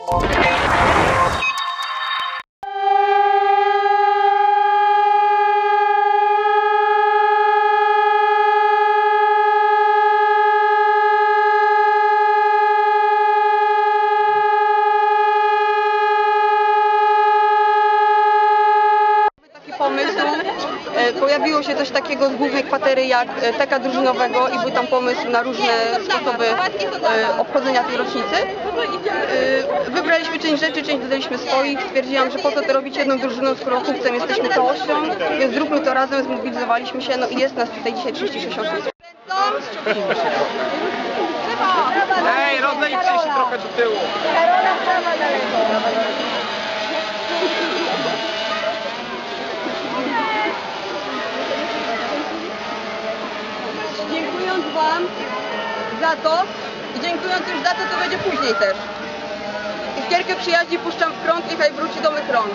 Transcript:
Okay. Pomysł. E, Pojawiło się coś takiego z głównej kwatery jak e, teka drużynowego i był tam pomysł na różne sposoby e, obchodzenia tej rocznicy. Wybraliśmy część rzeczy, część dodaliśmy swoich. Stwierdziłam, że po co to robić jedną drużyną, skoro chłopcem jesteśmy całością, więc zróbmy to razem, zmobilizowaliśmy się, no i jest nas tutaj dzisiaj 36 osób. Ej, rozejdźcie się trochę do tyłu. dziękując Wam za to i dziękując już za to, co będzie później też. Iskierkę przyjaźni puszczam w krąg, niechaj wróci do mych rąk.